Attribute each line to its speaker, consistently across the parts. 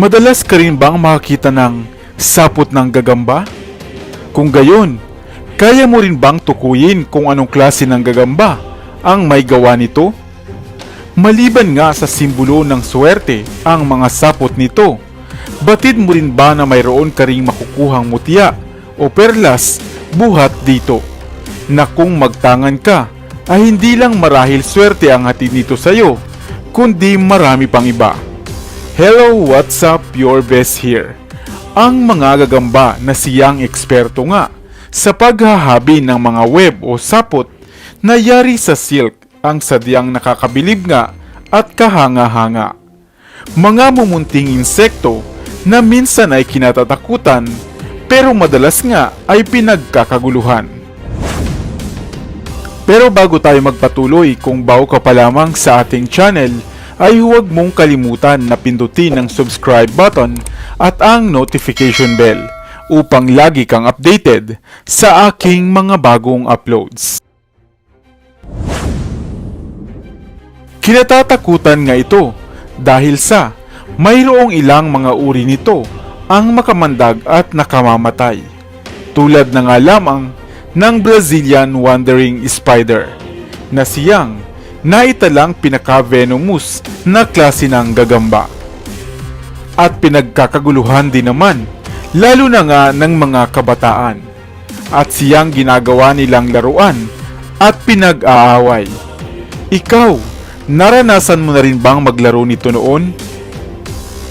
Speaker 1: Madalas ka rin bang makakita ng sapot ng gagamba? Kung gayon, kaya mo rin bang tukuyin kung anong klase ng gagamba ang may gawa nito? Maliban nga sa simbolo ng swerte ang mga sapot nito, batid mo rin ba na mayroon ka ring makukuhang mutya o perlas buhat dito? Na kung magtangan ka, ay hindi lang marahil swerte ang hatid nito sa'yo, kundi marami pang iba. Hello, what's up? Your best here. Ang mga gagamba na siyang eksperto nga sa paghahabi ng mga web o sapot na yari sa silk ang sadyang nakakabilib nga at kahanga-hanga. Mga mumunting insekto na minsan ay kinatatakutan pero madalas nga ay pinagkakaguluhan. Pero bago tayo magpatuloy, kung bago ka pa lamang sa ating channel, ay huwag mong kalimutan na pindutin ang subscribe button at ang notification bell upang lagi kang updated sa aking mga bagong uploads. Kinatatakutan nga ito dahil sa mayroong ilang mga uri nito ang makamandag at nakamamatay. Tulad na nga lamang ng Brazilian Wandering Spider na siyang naitalang pinaka-venomous na klase ng gagamba. At pinagkakaguluhan din naman lalo na nga ng mga kabataan at siyang ginagawa nilang laruan at pinag-aaway. Ikaw, naranasan mo na rin bang maglaro nito noon?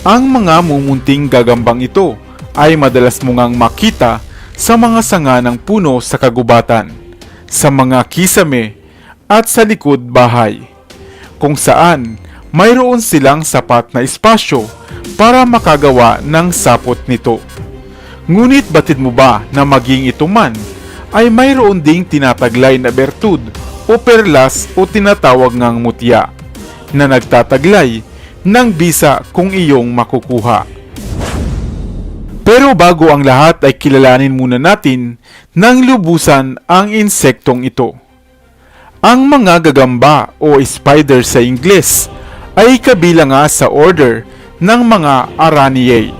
Speaker 1: Ang mga mumunting gagambang ito ay madalas mo ngang makita sa mga sanga ng puno sa kagubatan, sa mga kisame at sa likod bahay, kung saan mayroon silang sapat na espasyo para makagawa ng sapot nito. Ngunit batid mo ba na maging ito man ay mayroon ding tinataglay na bertud o perlas o tinatawag ngang mutya na nagtataglay ng bisa kung iyong makukuha. Pero bago ang lahat ay kilalanin muna natin ng lubusan ang insektong ito. Ang mga gagamba o spider sa Ingles ay kabilang nga sa order ng mga Araneae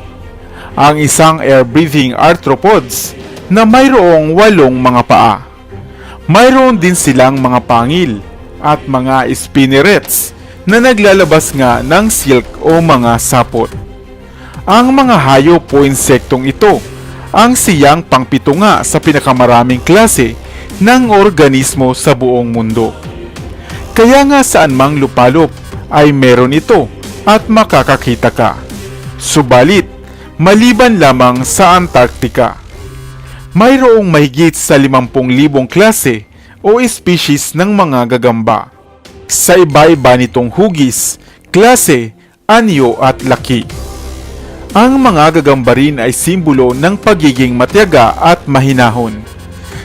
Speaker 1: ang isang air-breathing arthropods na mayroong walong mga paa. Mayroon din silang mga pangil at mga spinnerets na naglalabas nga ng silk o mga sapot. Ang mga hayop o insektong ito ang siyang pangpito nga sa pinakamaraming klase ng organismo sa buong mundo. Kaya nga saan mang lupalop ay meron ito at makakakita ka. Subalit, maliban lamang sa Antarctica. Mayroong mahigit sa 50,000 klase o species ng mga gagamba. Sa iba-iba nitong hugis, klase, anyo at laki. Ang mga gagamba rin ay simbolo ng pagiging matyaga at mahinahon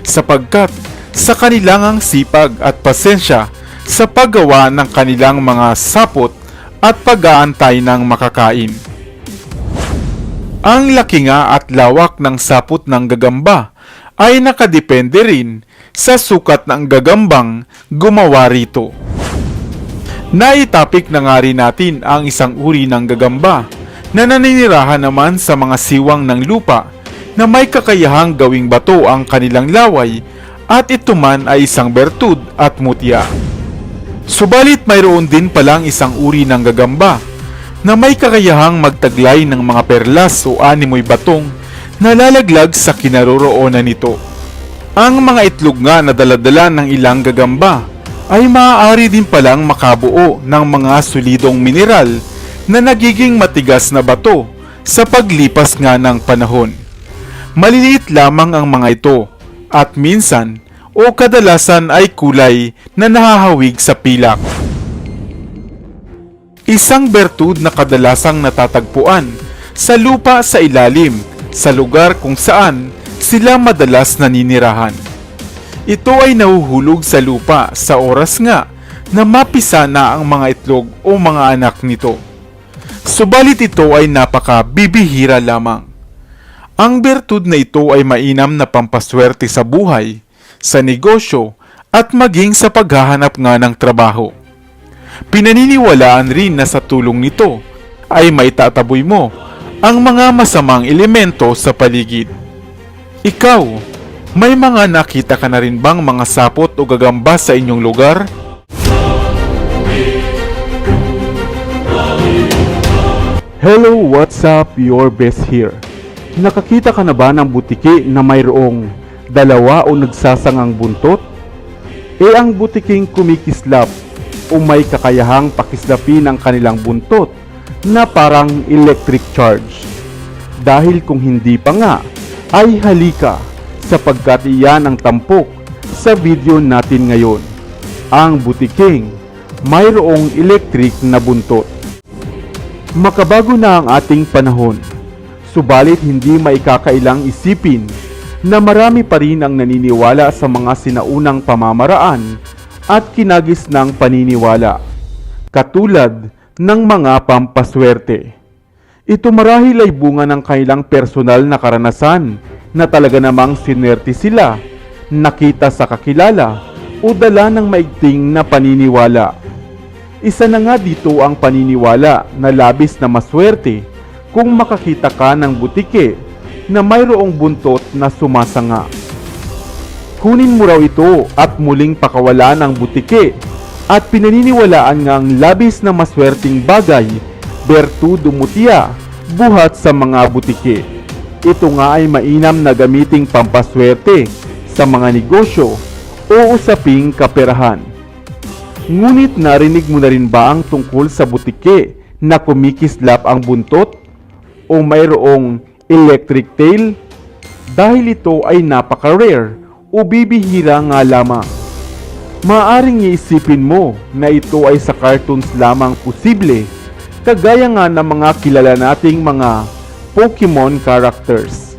Speaker 1: sapagkat sa kanilang sipag at pasensya sa paggawa ng kanilang mga sapot at pag-aantay ng makakain. Ang laki nga at lawak ng sapot ng gagamba ay nakadepende rin sa sukat ng gagambang gumawa rito. Naitapik na nga rin natin ang isang uri ng gagamba na naninirahan naman sa mga siwang ng lupa na may kakayahang gawing bato ang kanilang laway at ito man ay isang bertud at mutya. Subalit mayroon din palang isang uri ng gagamba na may kakayahang magtaglay ng mga perlas o animoy batong na lalaglag sa kinaroroonan nito. Ang mga itlog nga na daladala ng ilang gagamba ay maaari din palang makabuo ng mga solidong mineral na nagiging matigas na bato sa paglipas nga ng panahon. Maliliit lamang ang mga ito at minsan o kadalasan ay kulay na nahahawig sa pilak. Isang bertud na kadalasang natatagpuan sa lupa sa ilalim sa lugar kung saan sila madalas naninirahan. Ito ay nahuhulog sa lupa sa oras nga na mapisa na ang mga itlog o mga anak nito. Subalit ito ay napaka bibihira lamang. Ang bertud na ito ay mainam na pampaswerte sa buhay, sa negosyo, at maging sa paghahanap nga ng trabaho. Pinaniniwalaan rin na sa tulong nito ay maitataboy mo ang mga masamang elemento sa paligid. Ikaw, may mga nakita ka na rin bang mga sapot o gagamba sa inyong lugar? Hello, what's up? Your best here. Nakakita ka na ba ng butiki na mayroong dalawa o nagsasangang buntot? E ang butiking kumikislap o may kakayahang pakislapin ang kanilang buntot na parang electric charge. Dahil kung hindi pa nga, ay halika sapagkat iyan ang tampok sa video natin ngayon. Ang butiking mayroong electric na buntot. Makabago na ang ating panahon, subalit hindi maikakailang isipin na marami pa rin ang naniniwala sa mga sinaunang pamamaraan at kinagis ng paniniwala, katulad ng mga pampaswerte. Ito marahil ay bunga ng kailang personal na karanasan na talaga namang sinerte sila, nakita sa kakilala o dala ng maigting na paniniwala. Isa na nga dito ang paniniwala na labis na maswerte kung makakita ka ng butike na mayroong buntot na sumasanga. Kunin mo raw ito at muling pakawalan ang butike at pinaniniwalaan nga ang labis na maswerteng bagay, bertudo mutiya, buhat sa mga butike. Ito nga ay mainam na gamiting pampaswerte sa mga negosyo o usaping kaperahan. Ngunit narinig mo na rin ba ang tungkol sa butike na kumikislap ang buntot o mayroong electric tail? Dahil ito ay napaka-rare o bibihira nga lamang. Maaring iisipin mo na ito ay sa cartoons lamang posible, kagaya nga ng mga kilala nating mga Pokemon characters.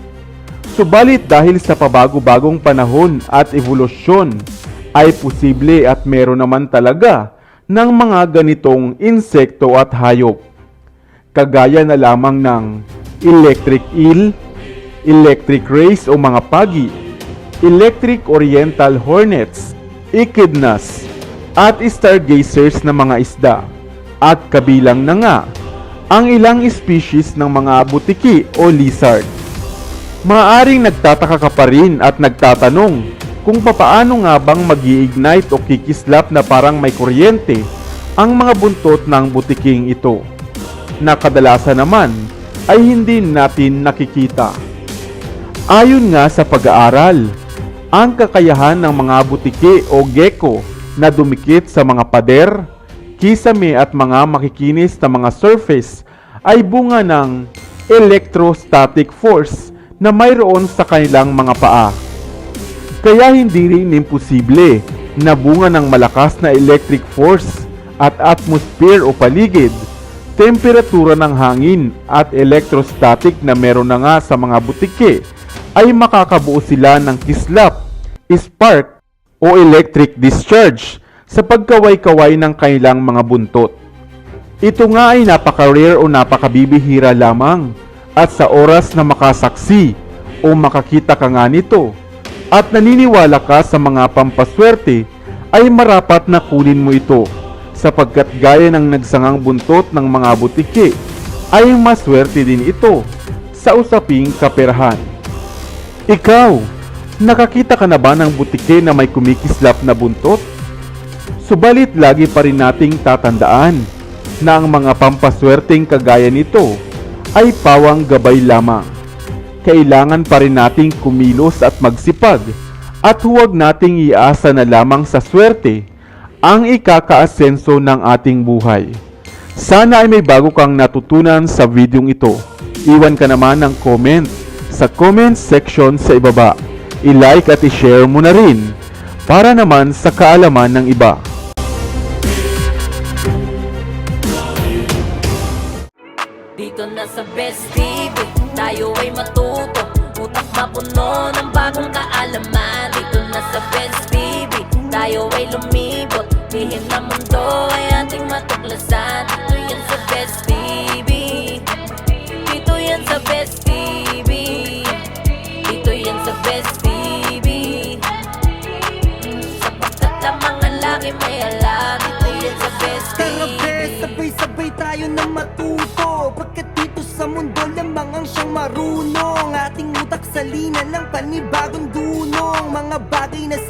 Speaker 1: Subalit dahil sa pabago-bagong panahon at evolusyon, ay posible at meron naman talaga ng mga ganitong insekto at hayop. Kagaya na lamang ng electric eel, electric rays o mga pagi, electric oriental hornets, echidnas, at stargazers na mga isda. At kabilang na nga ang ilang species ng mga butiki o lizard. Maaring nagtataka ka pa rin at nagtatanong kung papaano nga bang mag ignite o kikislap na parang may kuryente ang mga buntot ng butiking ito na kadalasan naman ay hindi natin nakikita. Ayon nga sa pag-aaral, ang kakayahan ng mga butiki o gecko na dumikit sa mga pader, kisame at mga makikinis na mga surface ay bunga ng electrostatic force na mayroon sa kanilang mga paa. Kaya hindi rin imposible na bunga ng malakas na electric force at atmosphere o paligid, temperatura ng hangin at electrostatic na meron na nga sa mga butike ay makakabuo sila ng kislap, spark o electric discharge sa pagkaway-kaway ng kailang mga buntot. Ito nga ay napaka-rare o napakabibihira lamang at sa oras na makasaksi o makakita ka nga nito at naniniwala ka sa mga pampaswerte ay marapat na kunin mo ito sapagkat gaya ng nagsangang buntot ng mga butike ay maswerte din ito sa usaping kaperahan. Ikaw, nakakita ka na ba ng butike na may kumikislap na buntot? Subalit lagi pa rin nating tatandaan na ang mga pampaswerteng kagaya nito ay pawang gabay lamang kailangan pa rin nating kumilos at magsipag at huwag nating iasa na lamang sa swerte ang ikakaasenso ng ating buhay. Sana ay may bago kang natutunan sa videong ito. Iwan ka naman ng comment sa comment section sa ibaba. I-like at i-share mo na rin para naman sa kaalaman ng iba.
Speaker 2: Dito na sa Best TV, tayo ay matuto Utak mapuno ng bagong kaalaman Dito na sa Best TV, tayo ay lumibot Lihim na mundo ay ating matuklasan. Dito yan sa Best TV Dito yan sa Best TV Dito yan sa Best TV Sapagkat ang mga laki may alam Dito yan sa Best
Speaker 3: Tara
Speaker 2: TV
Speaker 3: be, sabay-sabay tayo na matuto. Pagkat dito sa mundo lamang marunong. Ating utak sa linan ng panibagong dunong. Mga bagay na